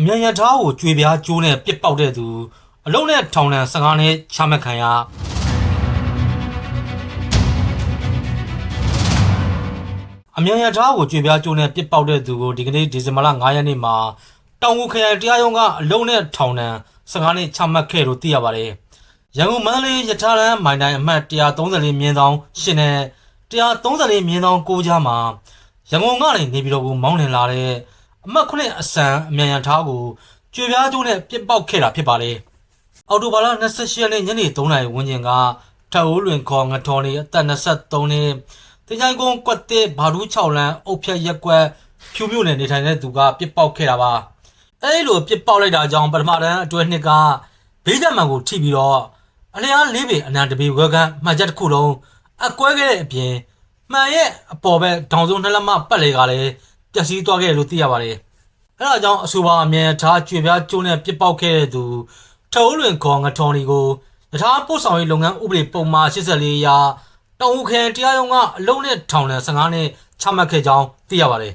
အမြန်ရထားကိုကြွေပြားကျိုးနဲ့ပစ်ပေါက်တဲ့သူအလုံးနဲ့ထောင်ဒဏ်15နှစ်ချမှတ်ခံရအမြန်ရထားကိုကြွေပြားကျိုးနဲ့ပစ်ပေါက်တဲ့သူကိုဒီကနေ့ဒီဇင်ဘာလ9ရက်နေ့မှာတောင်ငူခရိုင်တရားရုံးကအလုံးနဲ့ထောင်ဒဏ်15နှစ်ချမှတ်ခဲ့လို့သိရပါတယ်ရန်ကုန်မန္တလေးရထားလမ်းမိုင်တိုင်းအမှတ်134မြင်းဆောင်ရှင်နဲ့134မြင်းဆောင်9ကြားမှာရန်ကုန်ကနေနေပြည်တော်ကိုမောင်းနှင်လာတဲ့ အမှတ်9အစံအမြန်ရထားကိုကြွေပြားကျိုးနဲ့ပစ်ပေါက်ခဲ့တာဖြစ်ပါတယ်အော်တိုဘာလ28ရက်နေ့ညနေ3နာရီဝန်းကျင်ကထအိုးလွင်ခေါ်ငထော်နေအသက်23နှစ်တင်ချိုင်ကုန်းကွက်တဲ့ဘာဒူး6လမ်းအုတ်ဖြတ်ရက်ကွက်ဖြူမြို့နယ်နေထိုင်တဲ့သူကပစ်ပေါက်ခဲ့တာပါအဲဒီလိုပစ်ပေါက်လိုက်တာကြောင့်ပထမတန်းအတွဲနှစ်ကဘေးကြမှန်ကိုထိပြီးတော့အလျားလေးပင်အနံတပီဝက်ကမှန်ချက်တစ်ခုလုံးအကွဲခဲ့တဲ့အပြင်မှန်ရဲ့အပေါ်ဘက်ဒေါင်စုံနှလက်မပတ်လေကလည်းပျ က်စီးသွားခဲ့တယ်လို့သိရပါတယ်အဲဒါကြောင့်အဆိုပါအမြန်ထားကြွေပြားကျိုးနဲ့ပစ်ပေါက်ခဲ့တဲ့သူထုံးလွင်ခေါ်ငထော်နီကိုတခြားပို့ဆောင်ရေးလုပ်ငန်းဥပဒေပုံမှာ84အရာတောင်ဦးခရိုင်တရားရုံးကအလုံးနဲ့ထောင်နဲ့15နှစ်ချမှတ်ခဲ့ကြောင်းသိရပါတယ်